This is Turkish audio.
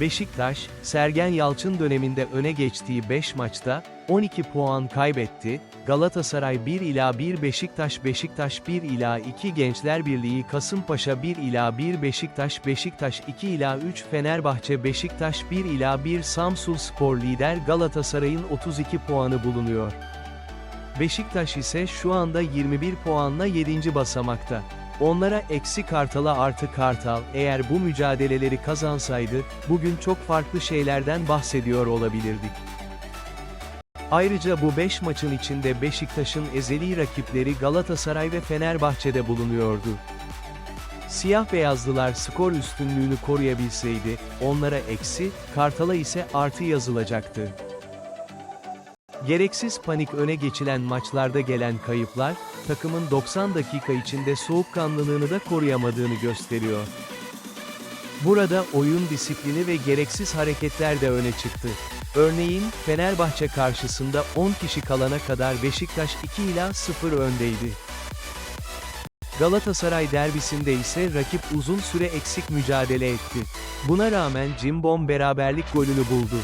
Beşiktaş, Sergen Yalçın döneminde öne geçtiği 5 maçta, 12 puan kaybetti, Galatasaray 1 ila 1 Beşiktaş Beşiktaş 1 ila 2 Gençler Birliği Kasımpaşa 1 ila 1 Beşiktaş Beşiktaş 2 ila 3 Fenerbahçe Beşiktaş 1 ila 1 Samsun Spor lider Galatasaray'ın 32 puanı bulunuyor. Beşiktaş ise şu anda 21 puanla 7. basamakta. Onlara eksi Kartal'a artı Kartal, eğer bu mücadeleleri kazansaydı, bugün çok farklı şeylerden bahsediyor olabilirdik. Ayrıca bu 5 maçın içinde Beşiktaş'ın ezeli rakipleri Galatasaray ve Fenerbahçe'de bulunuyordu. Siyah beyazlılar skor üstünlüğünü koruyabilseydi, onlara eksi, Kartal'a ise artı yazılacaktı. Gereksiz panik öne geçilen maçlarda gelen kayıplar, takımın 90 dakika içinde soğukkanlılığını da koruyamadığını gösteriyor. Burada oyun disiplini ve gereksiz hareketler de öne çıktı. Örneğin, Fenerbahçe karşısında 10 kişi kalana kadar Beşiktaş 2 ila 0 öndeydi. Galatasaray derbisinde ise rakip uzun süre eksik mücadele etti. Buna rağmen Cimbom beraberlik golünü buldu.